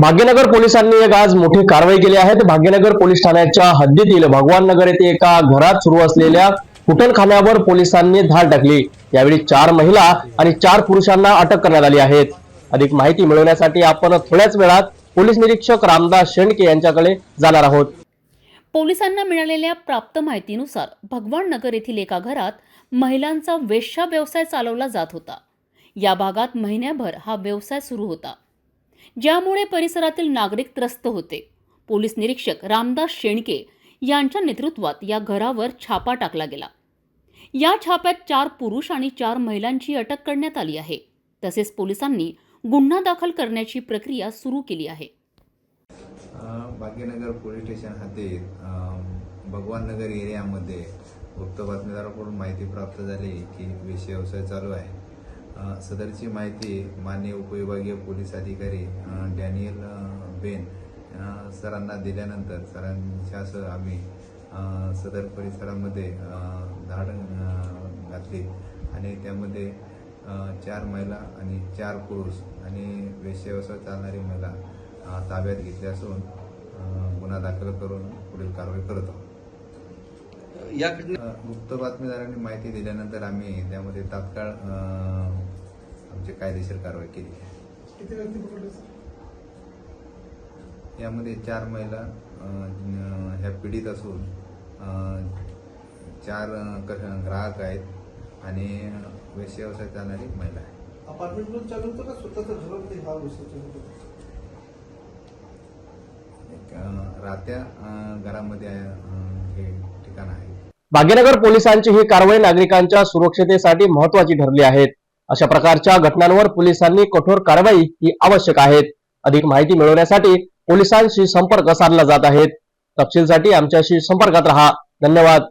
भाग्यनगर पोलिसांनी एक आज मोठी कारवाई केली आहे. तर भाग्यनगर पोलीस ठाण्याच्या हद्दीतील भगवान नगर येथे एका घरात सुरू असलेल्या कुटणखान्यावर पोलिसांनी धाड टाकली. यावेळी चार महिला आणि चार पुरुषांना अटक करण्यात आली आहे. अधिक माहिती मिळवण्यासाठी आपण थोड्याच वेळात पोलीस निरीक्षक रामदास शेंडके यांच्याकडे जाणार आहोत. पोलिसांना मिळालेल्या प्राप्त माहितीनुसार भगवान नगर येथील एका घरात महिलांचा वेश्या व्यवसाय चालवला जात होता. या भागात महिन्याभर हा व्यवसाय सुरू होता. ज्यामुळे परिसरातील नागरिक त्रस्त होते. पोलीस निरीक्षक रामदास शेणके यांच्या नेतृत्वात या घरावर छापा टाकला गेला. या छाप्यात चार पुरुष आणि चार महिलांची अटक करण्यात आली आहे. तसेच पोलिसांनी गुन्हा दाखल करण्याची प्रक्रिया सुरू केली आहे. भाग्यनगर पोलीस स्टेशन हद्दीत भगवान नगर एरियामध्ये गुप्त बातमीदाराकडून माहिती प्राप्त झाली की वेश्या व्यवसाय चालू आहे. सदरची माहिती मान्य उपविभागीय पोलीस अधिकारी डॅनियल बेन सरांना दिल्यानंतर सरांच्यासह आम्ही सदर परिसरामध्ये धाड घातली. आणि त्यामध्ये चार महिला आणि चार पुरुष आणि वेश्या चालणारी महिला ताब्यात घेतली असून गुन्हा दाखल करून पुढील कारवाई करत आहोत. या घटने गुप्त बातमीदारांनी माहिती दिल्यानंतर आम्ही त्यामध्ये तात्काळ आमची कायदेशीर कारवाई केली आहे. किती व्यक्ती पकडले सर? यामध्ये चार महिला अ, ह्या पीडित असून अ, चार अ, क- ग्राहक आहेत आणि वेश्या व्यवसाय चालणारी एक महिला आहे अपार्टमेंट चालू होतं का हा विषय चालू होता एक, अ, राहत्या अ, घरामध्ये अ, हे ठिकाण आहे भाग्यनगर पोलिसांची ही कारवाई नागरिकांच्या सुरक्षतेसाठी महत्वाची ठरली आहे अशा प्रकारच्या घटनांवर पोलिसांनी कठोर कारवाई ही आवश्यक आहे अधिक माहिती मिळवण्यासाठी पोलिसांशी संपर्क साधला जात आहे. तपशीलसाठी आमच्याशी संपर्कात रहा. धन्यवाद.